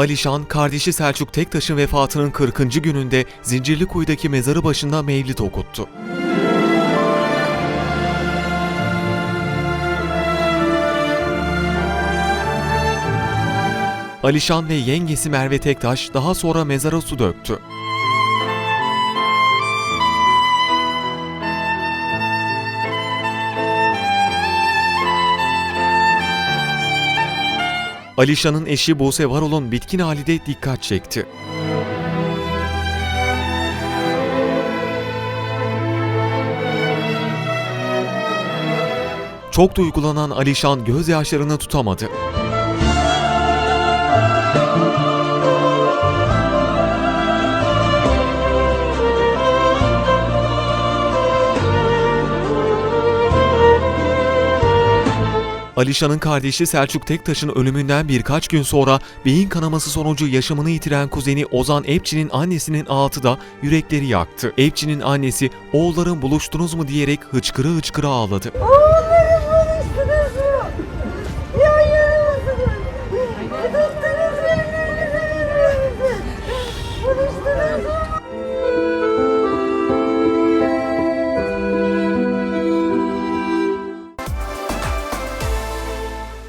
Alişan, kardeşi Selçuk Tektaş'ın vefatının 40. gününde Zincirlikuyu'daki mezarı başında mevlid okuttu. Alişan ve yengesi Merve Tektaş daha sonra mezara su döktü. Alişan'ın eşi Buse Varol'un bitkin hali de dikkat çekti. Çok duygulanan Alişan gözyaşlarını tutamadı. Alişan'ın kardeşi Selçuk Tektaş'ın ölümünden birkaç gün sonra beyin kanaması sonucu yaşamını yitiren kuzeni Ozan Epçi'nin annesinin ağıtı da yürekleri yaktı. Epçi'nin annesi oğullarım buluştunuz mu diyerek hıçkıra hıçkıra ağladı.